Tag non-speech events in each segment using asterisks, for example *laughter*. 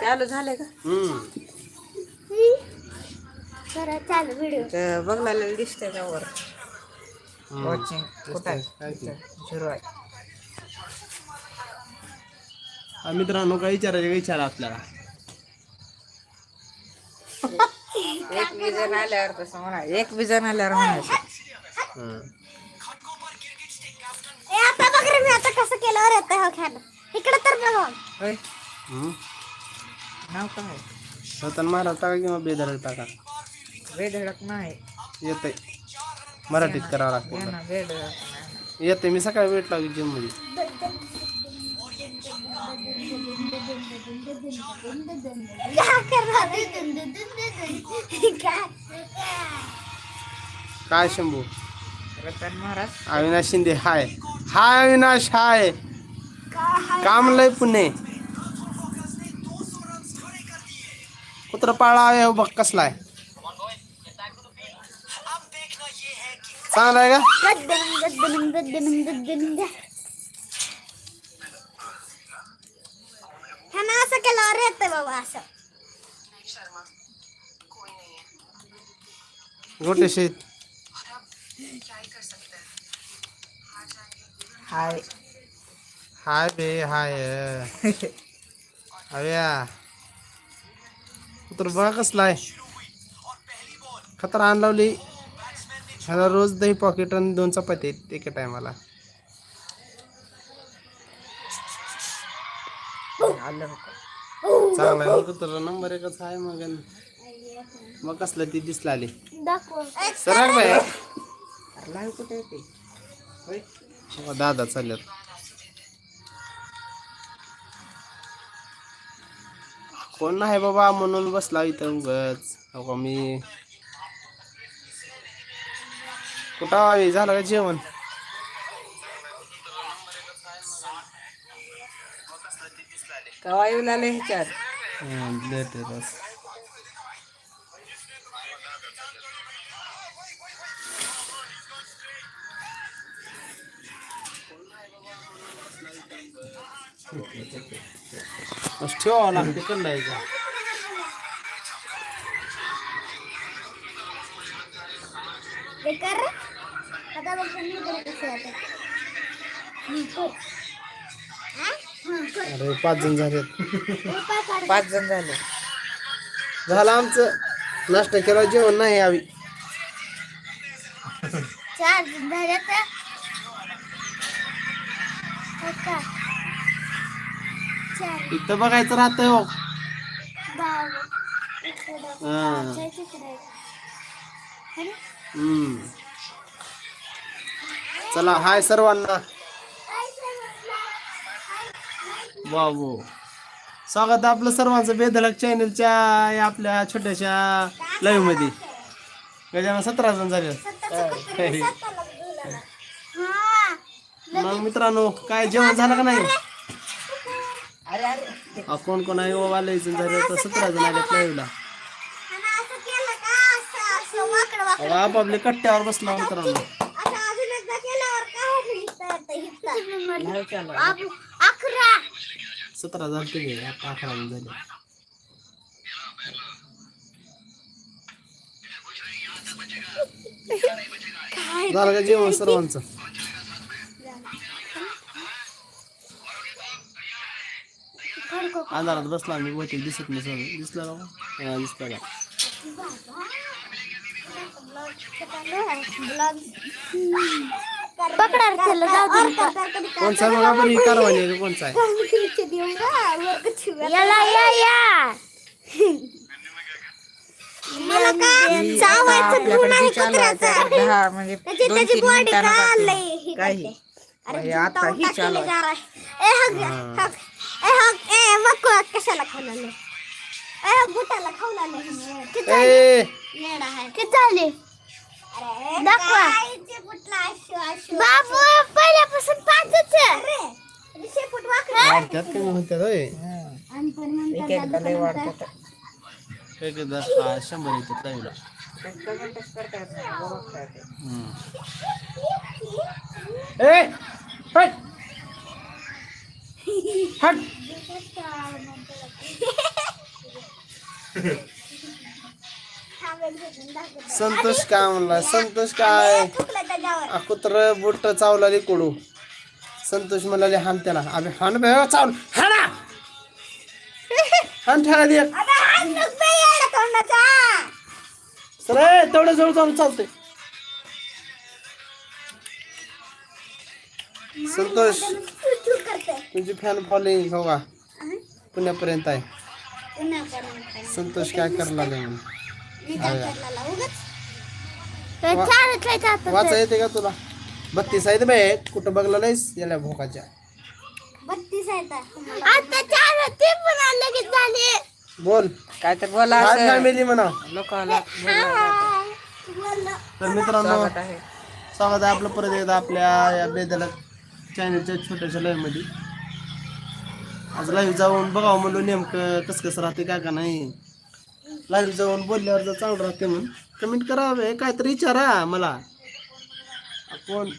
चालू झाले का? हम्म. जरा चालू व्हिडिओ. तर बघलेलं दिसतंय का वर? हम्म. वॉचिंग कुठं आहे? झिरो आहे. हा, मित्रांनो काय विचारायचं का विचारा आपल्याला? एक बी जण आल्यावर तसं म्हणा एक बी जण आल्यावर म्हणायचं. हम्म. ए आता बघ रे मी आता कसं केलं रे आता हो खेळ इकडे तर बघा. होय? हम्म. नाव काय रतन महाराज टाका किंवा बेदरक टाका. बेधडक नाही. येतंय. मराठीत करावं लागतं. ना बेधडक नाही. येते मी सकाळी वेट लागली जिममध्ये. काय शंभू? रतन महाराज. अविनाश शिंदे. हाय. हाय अविनाश हाय. काम लय पुणे. कुत्र पाळा आहे हो बघ कसला आहे. चांगला आहे का? ह्यानं असं केल्यावर येतं बाबा असं. गोटे शेत. हाय. हाय बे हाय. *laughs* अव्या कुत्र बघा कसला आहे. खतर आण लावली ह्याला रोज दही पॉकेट आणि दोन चपाती आहेत एका टायमाला चांगला आहे नंबर एकच आहे मग. मग कसलं ती दिसला आली. सरळ बाय होय. दादा चालत कोण नाही बाबा म्हणून बसला इथं उगच. अहो मी कुठं? झालं का जेवण? कवा येऊ लागले ह्याच्यात? लेट आहे हा? हम्म, कर. अरे पाच जण हे काढ. पाच जण झाले. झालं आमचं. नाश्ता केला जेवण नाही आवी चार झाले तर हे इथं बघायचं राहतंय हो? हम्म. चला हाय सर्वांना. बाबू. स्वागत आहे आपलं सर्वांचं बेधडक चॅनलच्या या आपल्या छोट्याशा लाईव्हमध्ये. गजानन सतरा जण झाले. मग मित्रांनो काय जेवण झालं का नाही? अहो, कोण कोण आहे? जण झाले तर सतरा जण आले लाईव्हला वाकडं आपापले कट्ट्यावर बसला मित्रांनो. सतरा झाले ते आता अकरा जण झाले. झालं का जेवण सर्वांचं? अंधारात बसला मी वरती दिसत नाही सगळं. दिसलं का? हा, दिसलं का? पकडा रे त्याला जाऊ दे कोणचा आहे बघा बरं ही कारवानी आहे? का कोणचा आहे याला या या. मला काय चावायचं गुण आपल्याकडे आहे बी चालू आहे कुत्र्याचा. त्याच्यात दहा म्हणजे त्याची दोन त्याची तीन बॉडी मिनिटांना का टाकते. लय हे काही करते. म्हणजे अरे आता ही चालू आहे. ए हग हा. हग. ए हग. ए मग कशाला खावलाले ए हग बुटाला खावलाले किती झाले? ए येडा आहे. किती झाले दाखवा बाबू पहिल्यापासून पाचच आहे. शेपूट वाकडं. वाढत्यात कमी होत्यात होय हं. आणि पण म्हणतात एक एकदा लय वाढतात एक एकदा हा, शंभर येतात लाईव्हला कमेंटच करतात बघतात हम्म. ए हट हट संतोष काय म्हणला? संतोष काय? कुत्र बुट चावला कडू. संतोष म्हणाले हान त्याला. अबे हान बे चावल. हाना! हान ठेवा दे. सर तेवढं जवळ जाऊन चालतंय. संतोष तुझी फॅन फॉलोईंग हो का पुण्यापर्यंत आहे. संतोष काय करला. मी काय करला उगाच. वा- चालत काय जात वाचा येते का तुला? बत्तीस आहेत बे कुठं बघला नाहीस याला भोकाच्या. बत्तीस आहेत आता चार ते पण लगेच झाले. बोल. काय तर बोला काय फॅमिली म्हणा. लोकांना तर मित्रांनो स्वागत आहे. आपलं परत एकदा आपल्या या बेदला चॅनलच्या छोट्याशा लाईव्हमध्ये आज लाईव्ह जाऊन बघावं म्हणलो नेमकं कसं कसं राहते काय का नाही. लाईव्ह जाऊन बोलल्यावर जर चांगलं राहते म्हणून कमेंट करावे काहीतरी विचारा मला. कोण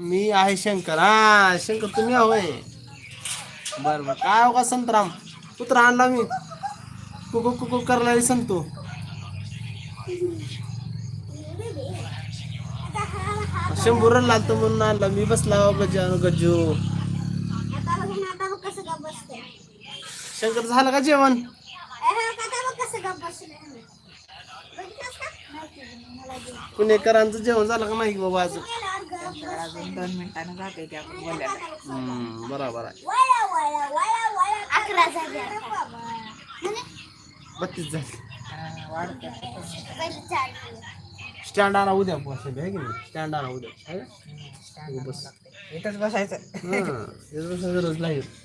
मी आहे शंकर. हा शंकर तुम्ही होय बरं बरं. काय हो का संतराम? कुत्रा आणला मी. कुकू कुकू करणारी संतो. शंभर लागतो म्हणून आणला मी. बसला हो गज गज्जू. शंकर झालं का जेवण आहे. पुणेकरांचं जेवण झालं का नाही बाबा. अजून दोन मिनिटानं जाते बोलायला हम्म, बरोबर आहे. अकरा झाले आता. म्हणे, बत्तीस झाली हा, वाढते पहिले चार केले. स्टँड आणा उद्या बस आहे की नाही स्टँड आणा उद्या आहे का? बस इथंच बसायचं हां,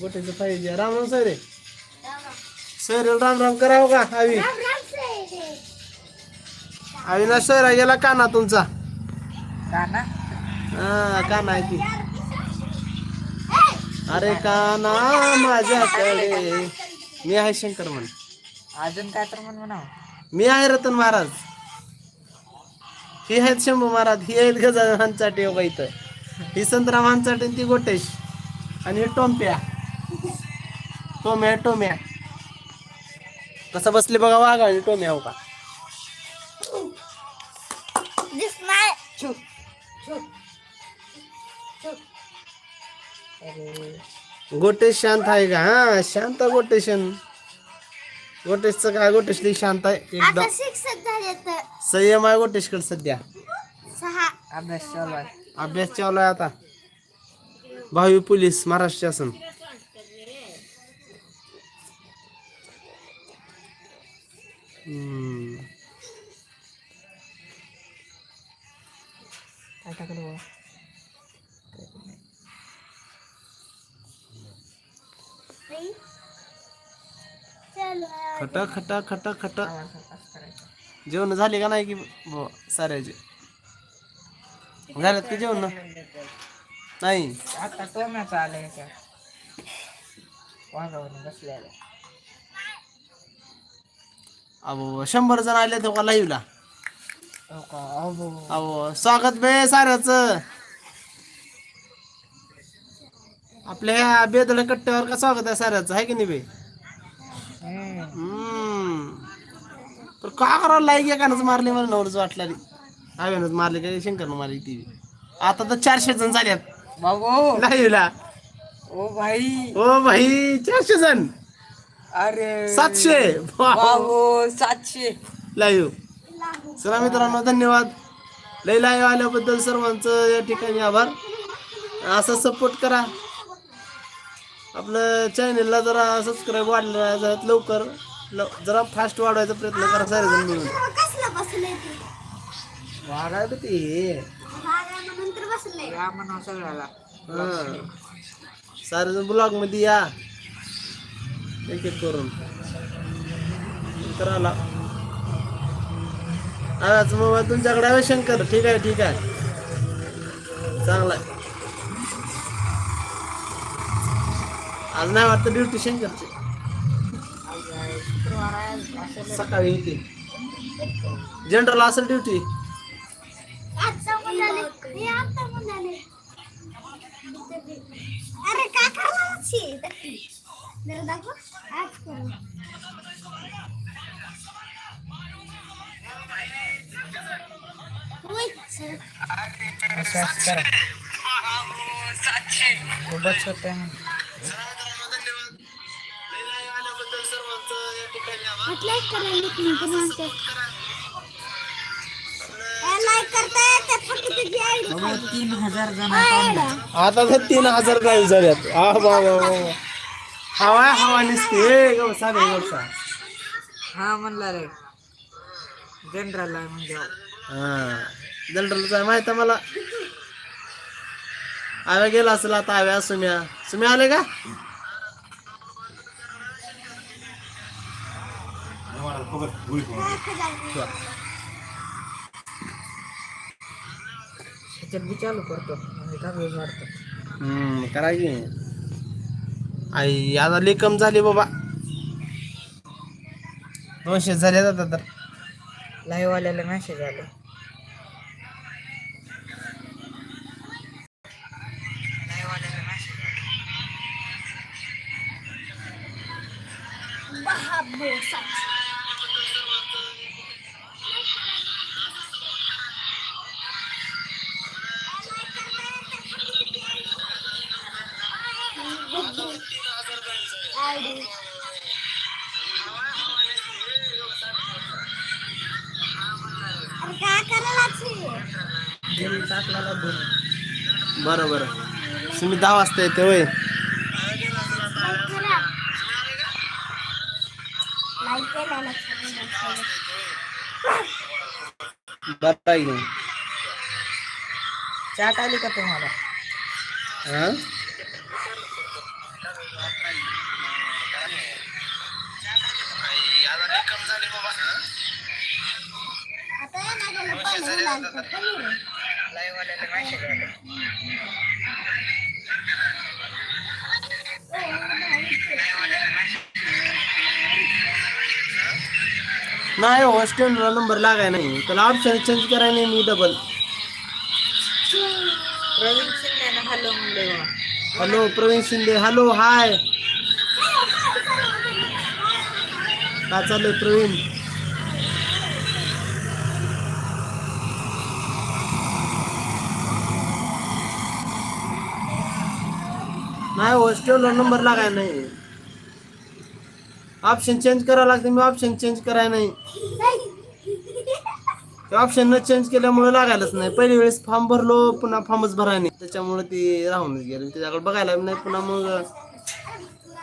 गोट्याचं पाहिजे राम राम सर सर राम राम करावं का आवी. अविनाश सर. गेला काना तुमचा? का ना हा काना आहे की. अरे काना माझ्याकडे. मी आहे शंकर म्हण अजून काय तर म्हण म्हणावं? मी आहे रतन महाराज. ही आहेत शंभू महाराज. ही आहेत गजानन चाटे बघा इथं. ही संतराम हानचाटे आणि ती गोटेश. आणि हे टोम्प्या. टोम्या टोम्या. कसं बसले बघा वाघा आणि टोम्या हो का? गोटेश शांत आहे का? हा शांत गोटेशन गोटेशचं काय? गोटेश लई शांत आहे. एकदम संयम आहे गोटेशकडे सध्या. सहा. अभ्यास चालू आहे. अभ्यास चालू आहे आता. भावी पोलीस महाराष्ट्र शासन. खटा खटा खटा. जेवण झाले का नाही की साऱ्याचे? झालेत की जेवण? नाही. आता बसलेलं. अहो शंभर जण आले तेव्हा लाईव्हला हो का? अहो. अहो स्वागत बे साऱ्याच. आपल्या ह्या बेदळ कट्ट्यावर का स्वागत आहे साऱ्याचं? आहे की नाही बे हम्म. हम्म. तर का करावं? लाईक एकानंच मारली मला नवरच वाटला हव्यानंच मारले काय शंकरनं मारली ती. आता तर चारशे जण झाल्यात बाबू. लाईव्हला. ओ भाई. ओ भाई चारशे जण. अरे. सातशे. बाबू सातशे. लाईव्ह. चला मित्रांनो धन्यवाद. लई लाईव्ह आल्याबद्दल सर्वांचं या ठिकाणी आभार. असं सपोर्ट करा. आपलं चॅनलला जरा सबस्क्राईब वाढला जरा लवकर. जरा फास्ट वाढवायचा प्रयत्न करा सारेजण मिळून. कसलं बसले ते? वाढाय ते. या सगळ्याला. हां. सारेजण ब्लॉगमध्ये या. एक एक करून. तर आला. मोबाईल तुमच्याकडे आहे शंकर? ठीक आहे ठीक आहे. चांगला आहे. आज नाही वाटतं ड्युटी शंकरची. सकाळी होती जनरल असेल ड्युटी आता म्हणाले म्हटलंय करायला तुम्ही पण म्हणते. फक्त तुझी. तीन हजार जण. आता तर तीन हजार लाईव्ह झाल्यात. आ बा बा बा बा. हवा हवा निसते. ए गवसा हा म्हणला रे. जनरल आहे म्हणजे हा. जनरलचा आहे माहीत आहे मला. आव्या गेला असेल आता आव्या सुम्या. सुम्या आले का? त्याच्यात बी चालू करतो. म्हणजे चांगलं वाटतं हम्म करा की आई आता लई कम झाली बाबा. दोनशे झाले आता तर. लाईव्ह वाल्याला मेसेज आला. बरं बरं तुम्ही दहा वाजता येते होय. बरं. चाट आली का तुम्हाला हा आता ये ना गेलं पहिलं उलाढाल तर कमी रे. लाईव्ह वाल्याला मेसेज आला नाही हो स्टँडला नंबर लागाय नाही. त्याला ऑप्शन चेंज करायला नाही मी double Pravin Shinde hello. Hello Pravin Shinde. Hello hi. काय चाललंय प्रवीण? नाही हो नंबर लागाय नाही. ऑप्शन चेंज करावं लागते मी ऑप्शन चेंज कराय नाही. ऑप्शन न चेंज केल्यामुळे लागायलाच नाही. पहिल्या वेळेस फॉर्म भरलो पुन्हा फॉर्मच भराय नाही. त्याच्यामुळे ते राहूनच गेले. त्याच्याकडे बघायला नाही पुन्हा मग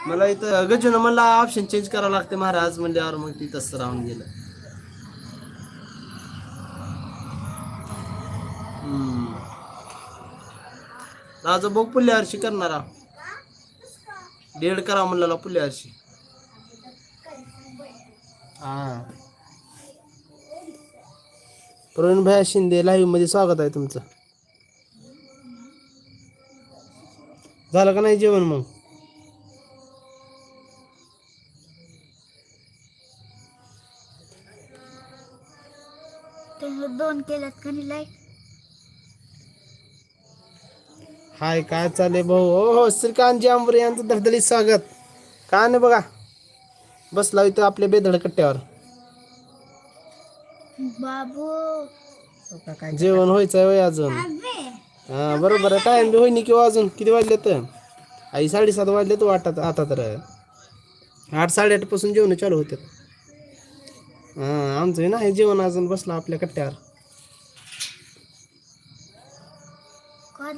मला इथं गजून मला ऑप्शन चेंज करावं लागते महाराज म्हणल्यावर मग ती तसं राहून गेलं. हम्म. राजा बोग पुढल्या वर्षी करणार. डेड करा म्हणलेला पुढल्या वर्षी. हा. प्रवीण भाई शिंदे लाईव्हमध्ये स्वागत आहे तुमचं. झालं का नाही जेवण मग? तुम्ही दोन केल्यात का नाही लाईक हाय काय चाललंय भाऊ? हो हो श्रीकांतजी आंबरे यांचं धडधडीत स्वागत. काय नाही बघा बसला इथं आपल्या बेधड कट्ट्यावर. बाबू. हो का काय जेवण व्हायचं वय अजून? हा बरोबर आहे. टाइम बी होईनी किंवा अजून? किती वाजले तर आई साडेसात वाजले तर वाटत आता तर. आठ साडेआठपासून जेवण चालू होते हा आमचं नाही जेवण अजून बसला आपल्या कट्ट्यावर. का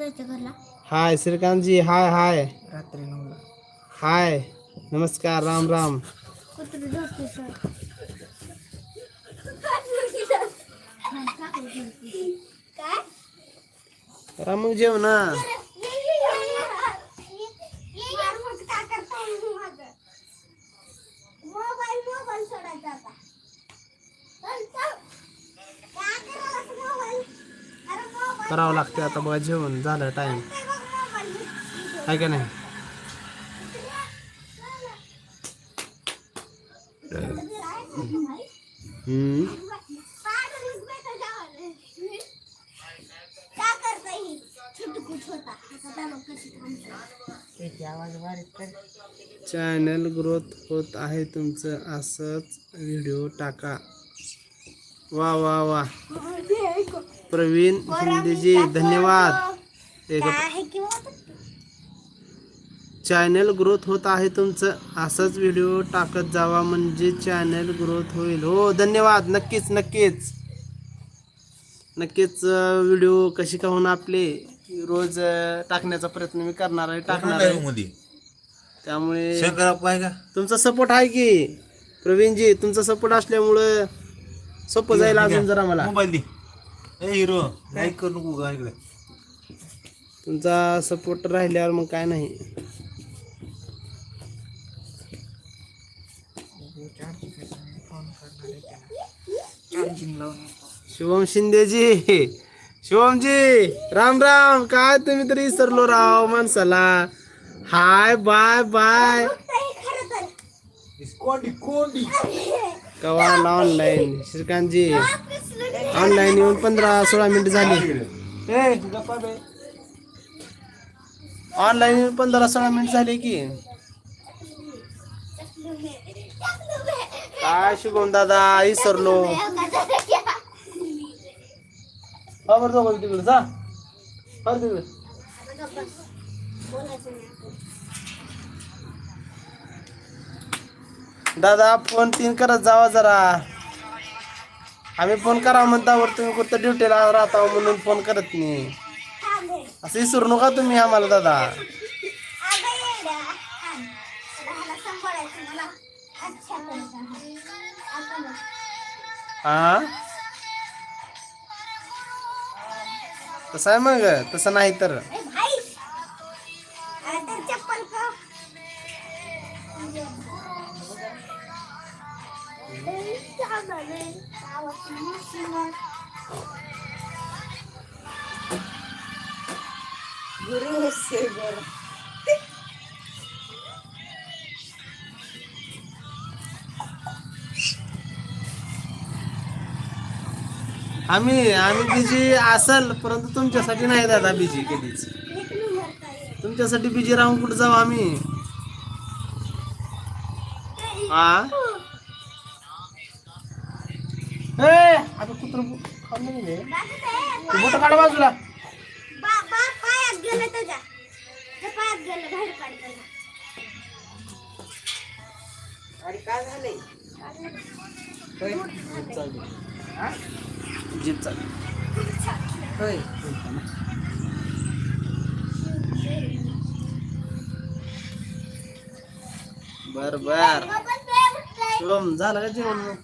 हाय श्रीकांतजी हाय हाय. रात्री नऊला हाय. नमस्कार राम राम. मग मोबाईल? अरे मोबाईल करावं लागते आता बघा जेवण झालं टाइम. आहे का नाही? ही चॅनल ग्रोथ होत आहे तुमचं असंच व्हिडिओ टाका. वा वा वा. प्रवीण शिंदेजी धन्यवाद. चॅनल ग्रोथ होत आहे तुमचं असंच व्हिडिओ टाकत जावा म्हणजे चॅनल ग्रोथ होईल. हो धन्यवाद. नक्कीच नक्कीच. नक्कीच व्हिडिओ कशी का होऊन आपले रोज टाकण्याचा प्रयत्न मी करणार आहे टाकणार आहे. त्यामुळे का? तुमचा सपोर्ट आहे की? प्रवीणजी तुमचा सपोर्ट असल्यामुळं सोपं जाईल अजून जरा मला. मोबाईल हिरो लाईक करू नको तुमचा सपोर्ट राहिल्यावर मग काय नाही फोन करणार आहे त्याला चार्जिंग लावून शिवम शिंदेजी. शिवमजी राम राम. काय तुम्ही तरी विसरलो राव माणसाला. Hi bye bye. कवा ऑनलाईन श्रीकांतजी ऑनलाईन येऊन पंधरा सोळा मिनिट झाली. ऑनलाईन येऊन पंधरा सोळा मिनिट झाले की. काय शुभम दादा? विसरलो हा बरं जाऊ तिकडे जा. बरं तिकडे. दादा फोन तीन करत जावा जरा. आम्ही फोन करा म्हणतावर तुम्ही कुठं ड्युटीला राहता म्हणून फोन करत नाही. असं विसरू नका तुम्ही आम्हाला दादा. हा तसं आहे मग तसं नाही तर. चप्पल का गुरु. आम्ही आम्ही बिजी असल परंतु तुमच्यासाठी नाही दादा बिजी कधीच. तुमच्यासाठी बिजी राहून कुठं जाऊ आम्ही? हा आता कुत्र काढ बाजूला. अरे काय झालंय? होय हा? जीप चालू होय. बर बर. शुभम झालं का जेवण मग?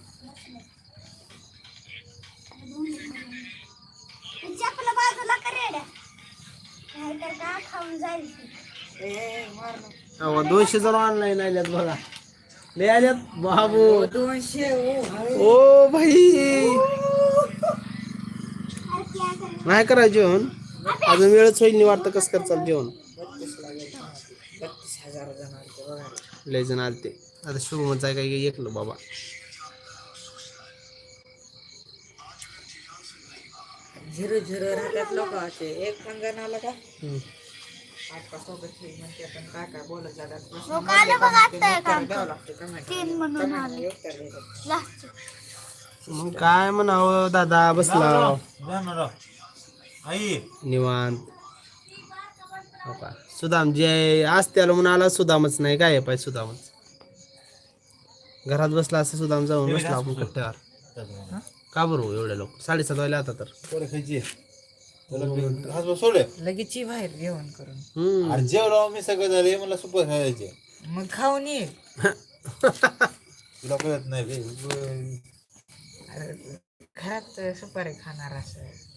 दोनशे जण ऑनलाईन आल्यात बघा. लय आल्यात? बाबू. दोनशे ओ भाई नाही करा जेवण. अजून वेळच होईल नाही वाटतं कसं करचाल जेवण. जण आलते बघा लय जण आलते. आता शुभमच आहे काही एकलं बाबा. झिरो झिरो राहतात लोक असे. एक पण जण आलं का? म्हणते काय बोलत जातात प्रश्न आले बघ ते आता द्यावं कर. लागतं तीन. म्हणून आले. मग काय म्हणावं दादा बसला. जाणार निवांत. हो का? सुदाम जे आज त्याला म्हणून आला सुदामच नाही. काय पाहिजे सुदामच? घरात बसला असं सुदाम जाऊन बसला आपण कट्ट्यावर का बरं हो एवढे लोक? साडेसात वाजले आता तर. सोडले लगेच ये बाहेर जेवण करून. हम्म. अरे जेवलो मी सगळं झाले मला सुपर खायचे. मग खाऊन ये. तुला कळत नाही घरात सुपारी खाणार असं.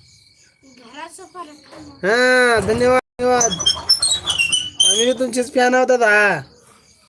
हा धन्यवाद. धन्यवाद आम्ही तुमचेच फॅन आहोत हा